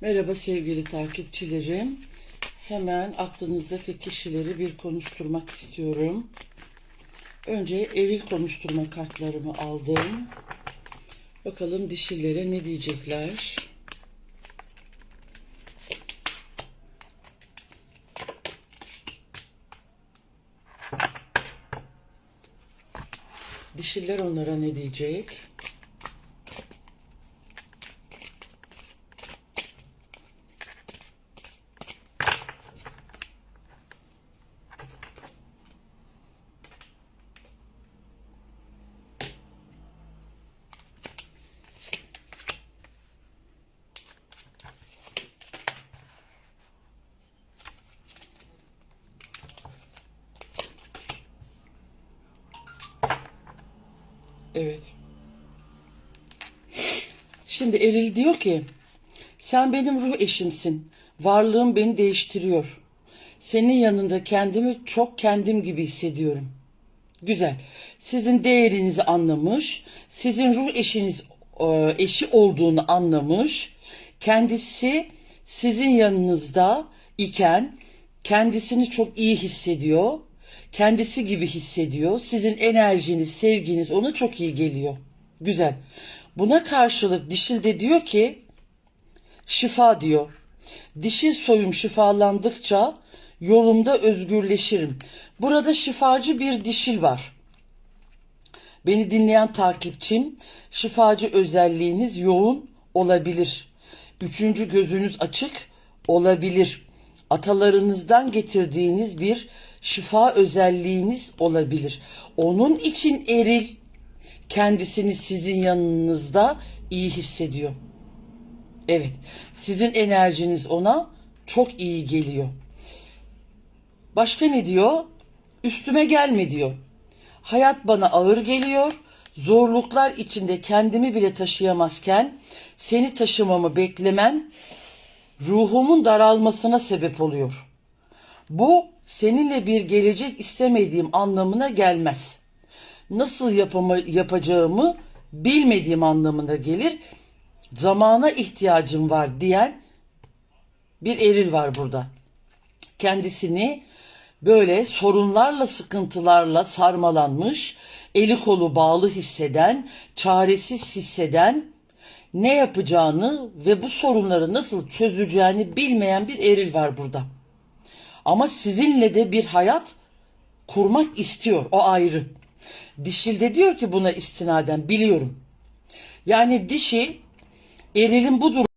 Merhaba sevgili takipçilerim. Hemen aklınızdaki kişileri bir konuşturmak istiyorum. Önce eril konuşturma kartlarımı aldım. Bakalım dişillere ne diyecekler. Dişiller onlara ne diyecek? Evet. Şimdi Eril diyor ki sen benim ruh eşimsin. Varlığın beni değiştiriyor. Senin yanında kendimi çok kendim gibi hissediyorum. Güzel. Sizin değerinizi anlamış, sizin ruh eşiniz e, eşi olduğunu anlamış. Kendisi sizin yanınızda iken kendisini çok iyi hissediyor. Kendisi gibi hissediyor. Sizin enerjiniz, sevginiz ona çok iyi geliyor. Güzel. Buna karşılık dişil de diyor ki şifa diyor. Dişil soyum şifalandıkça yolumda özgürleşirim. Burada şifacı bir dişil var. Beni dinleyen takipçim, şifacı özelliğiniz yoğun olabilir. Üçüncü gözünüz açık olabilir. Atalarınızdan getirdiğiniz bir şifa özelliğiniz olabilir. Onun için eril kendisini sizin yanınızda iyi hissediyor. Evet, sizin enerjiniz ona çok iyi geliyor. Başka ne diyor? Üstüme gelme diyor. Hayat bana ağır geliyor. Zorluklar içinde kendimi bile taşıyamazken seni taşımamı beklemen ruhumun daralmasına sebep oluyor. Bu seninle bir gelecek istemediğim anlamına gelmez. Nasıl yapama, yapacağımı bilmediğim anlamına gelir. Zamana ihtiyacım var diyen bir eril var burada. Kendisini böyle sorunlarla, sıkıntılarla sarmalanmış, eli kolu bağlı hisseden, çaresiz hisseden, ne yapacağını ve bu sorunları nasıl çözeceğini bilmeyen bir eril var burada. Ama sizinle de bir hayat kurmak istiyor. O ayrı. Dişil de diyor ki buna istinaden biliyorum. Yani dişil erilin bu durum